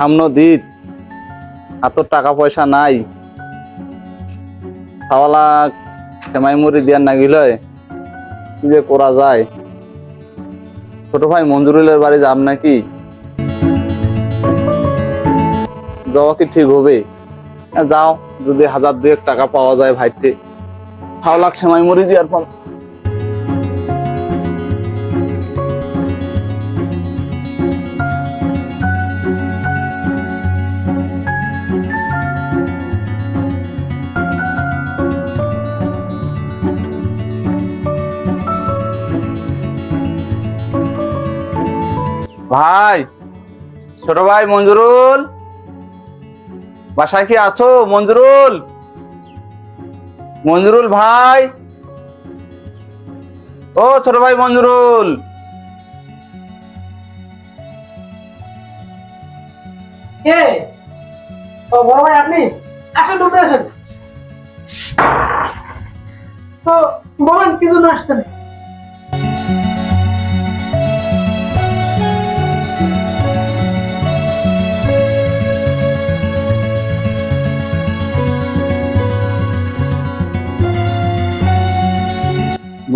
সামনে দিত। এত টাকা পয়সা নাই। সাওয়ালা সেমাই মুড়ি দিয়ার না কি যে করা যায়? ছোট ভাই মঞ্জুরুলের বাড়ি যাব নাকি? যাওয়া কি ঠিক হবে? যাও, যদি হাজার দুয়েক টাকা পাওয়া যায় ভাইতে সাওলাক সেমাই মুড়ি দিয়ার পর ভাই, ছোট ভাই মঞ্জুরুল। বাসায় কি আছো মঞ্জুরুল? মঞ্জুরুল ভাই। ও, ছোট ভাই মঞ্জুরুল। কে? ও, বড় ভাই আপনি? আসেন ঢুকে আসেন। তো বলেন, কি জন্য আসছেন?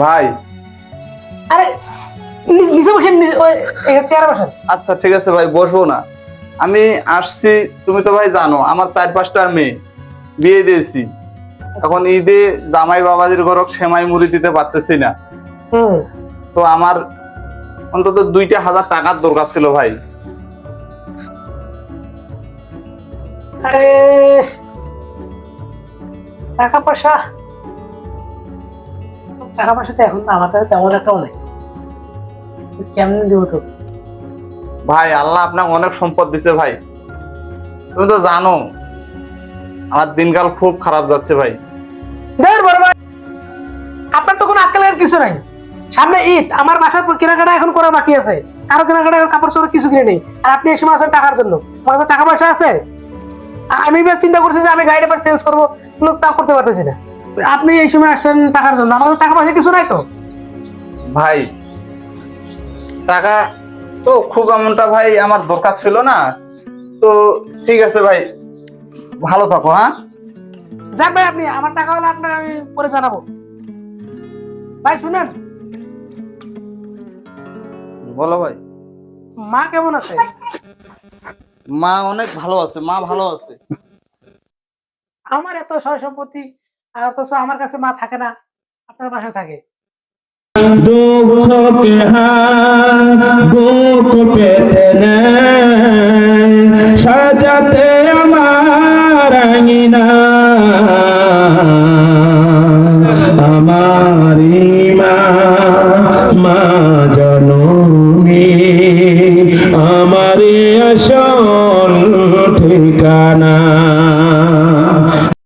ভাই। আরে নিচে বসেন চেয়ারে বসেন। আচ্ছা ঠিক আছে ভাই বসবো না। আমি আসছি তুমি তো ভাই জানো আমার চার পাঁচটা মেয়ে। বিয়ে দিয়েছি। এখন ঈদে জামাই বাবাজির ঘরক সেমাই মুড়ি দিতে পারতেছি না। তো আমার অন্তত দুইটা হাজার টাকার দরকার ছিল ভাই। আরে টাকা পয়সা টাকা পয়সা তো এখন আমার কাছে তেমন একটাও নেই। কেমন দিব তো ভাই আল্লাহ আপনাকে অনেক সম্পদ দিছে ভাই। তুমি তো জানো আমার দিনকাল খুব খারাপ যাচ্ছে ভাই। দেখ বড় ভাই আপনার তো কোনো আক্কেলের কিছু নাই। সামনে ঈদ আমার বাসার কেনাকাটা এখন করা বাকি আছে। কারও কেনাকাটা কাপড় চোপড় কিছু কিনে নেই। আর আপনি এই সময় আসেন টাকার জন্য আমার কাছে টাকা পয়সা আছে? আর আমি এবার চিন্তা করছি যে আমি গাড়ি এবার চেঞ্জ করব তা করতে পারতেছি না। আপনি এই সময় আসছেন টাকার জন্য? কাছে টাকা পয়সা কিছু নাই তো। ভাই টাকা তো খুব এমনটা ভাই আমার দরকার ছিল না। তো ঠিক আছে ভাই ভালো থাকো হ্যাঁ? যাক ভাই আপনি আমার টাকা হলে আপনাকে আমি পরে জানাব। ভাই শুনেন। বলো ভাই। মা কেমন আছে? মা অনেক ভালো আছে মা ভালো আছে। আমার এত সয় সম্পত্তি অথচ আমার কাছে মা থাকে না, আপনার বাসায় থাকে। দুঃখ সাজাতে আমার আমারি মা মা আমারে আসল